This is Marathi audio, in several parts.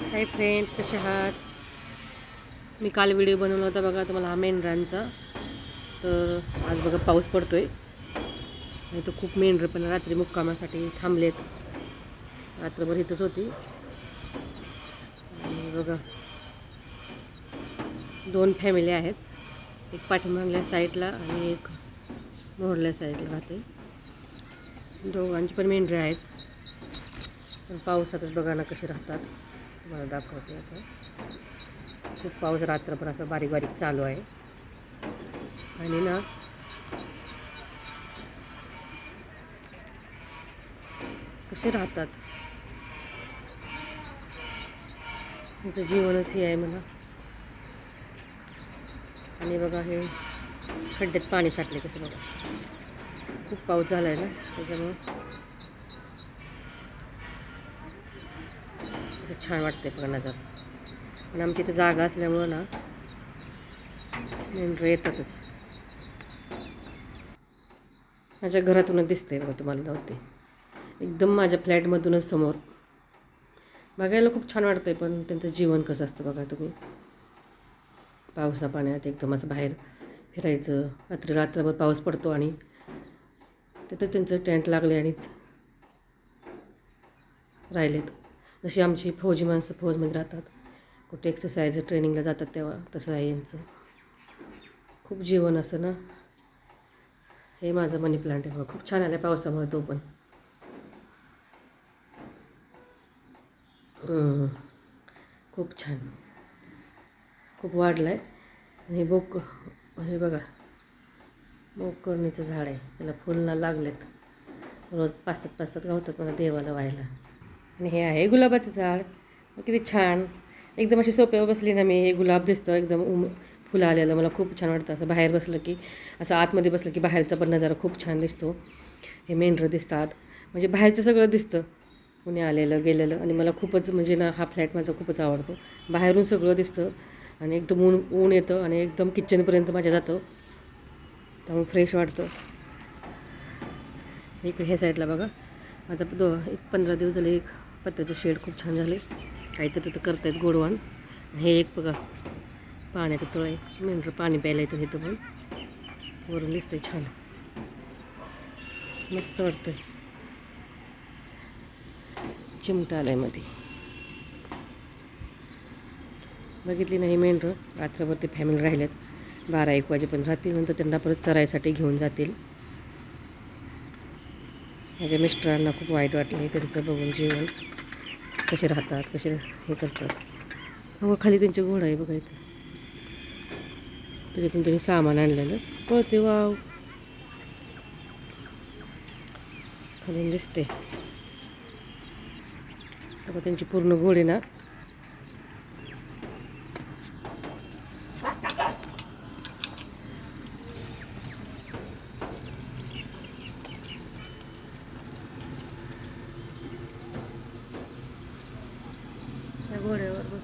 हाय फ्रेंड कसे आहात? मी काल व्हिडिओ बनवला होता बघा तुम्हाला हा मेंढरांचा तर आज बघा पाऊस पडतो आहे नाही तर खूप मेंढर पण रात्री मुक्कामासाठी थांबलेत. रात्रभर इथंच होती. बघा दोन फॅमिली आहेत. एक पाठीमागल्या साईडला आणि एक मोहरल्या साईडला राहते दोघांची पण मेंढरे आहेत. पण पावसातच बघा ना कसे राहतात. तुम्हाला दाखवते आता. खूप पाऊस रात्रभर असं बारीक बारीक चालू आहे. आणि ना कसे राहतात? तुमचं जीवनच हे आहे मला आणि बघा हे खड्ड्यात पाणी साठले कसं बघा. खूप पाऊस झाला आहे ना त्याच्यामुळं खूप छान वाटते बघा नजर. आणि आमची इथं जागा असल्यामुळं ना मेंढरं येतातच. माझ्या घरातूनच दिसते बघा तुम्हाला नव्हते एकदम माझ्या फ्लॅटमधूनच समोर. बघायला खूप छान वाटतंय पण त्यांचं जीवन कसं असतं बघा तुम्ही. पावसा पाण्यात एकदम असं बाहेर फिरायचं. रात्री रात्रभर पाऊस पडतो आणि तिथं त्यांचं टेंट लागले आणि राहिलेत. जशी आमची फौजी माणसं फौजमध्ये राहतात. कुठे एक्सरसाइज ट्रेनिंगला जातात तेव्हा तसं आहे यांचं. खूप जीवन असं ना. हे माझं मनी प्लांट आहे बघा. खूप छान आलं पावसामुळे तो पण. खूप छान. खूप वाढलं आहे आणि हे बोक हे बघा. बोकर्णीचं झाड आहे. त्याला फुलना लागलेत. रोज पाच सात पाच सात गावतात मला देवाला व्हायला. आणि हे आहे गुलाबाचं झाड. मग किती छान. एकदम अशी सोप्यावर बसली ना मी. हे गुलाब दिसतं. एकदम उम फुलं आलेलं. मला खूप छान वाटतं. असं बाहेर बसलं की असं आतमध्ये बसलं की बाहेरचा पण नजारा खूप छान दिसतो. हे मेंढरं दिसतात. म्हणजे बाहेरचं सगळं दिसतं. पुणे आलेलं गेलेलं. आणि मला खूपच म्हणजे ना हा फ्लॅट माझा खूपच आवडतो. बाहेरून सगळं दिसतं. आणि एकदम ऊन ऊन येतं आणि एकदम किचनपर्यंत माझ्या जातं. त्यामुळे फ्रेश वाटतं. इकडे ह्या साईडला बघा. आता दो एक पंधरा दिवस झाले एक पत्त्याचं शेड खूप छान झाले. काहीतरी तिथं करतायत गोडवान. हे एक बघा पाण्याचं तळ आहे. मेंढरं पाणी प्यायला येतं तिथं पण. वरून दिसतंय छान. मस्त वाटतंय. चिमटा आलायमध्ये बघितली नाही मेंढर रात्रभर ते फॅमिली राहिल्यात बारा एक वाजेपर्यंत राहतील. नंतर त्यांना परत चरायसाठी घेऊन जातील. माझ्या मिस्टरांना खूप वाईट वाटलं त्यांचं बघून जेवण. कसे राहतात कसे हे करतात. हो खाली त्यांचे घोडा आहे बघा इथं. त्याच्यातून त्यांनी सामान आणलेलं. पळते वाव. खालून दिसते. आता त्यांची पूर्ण घोडे ना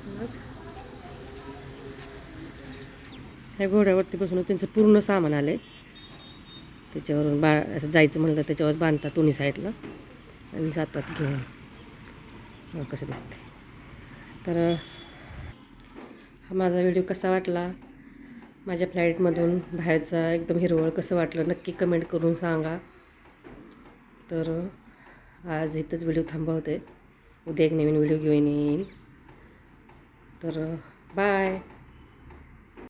घोड्यावर ह्या घोड्यावरती त्यांचं पूर्ण सामान आलं आहे त्याच्यावरून बा असं जायचं म्हणलं तर त्याच्यावर बांधतात दोन्ही साईडला. आणि जातात घेऊन. कसं दिसते तर हा माझा व्हिडिओ कसा वाटला? माझ्या फ्लाईटमधून बाहेरचा एकदम हिरवळ कसं वाटलं? नक्की कमेंट करून सांगा. तर आज इथंच व्हिडिओ थांबवते. उद्या एक नवीन व्हिडिओ घेऊन येईन. तर बाय.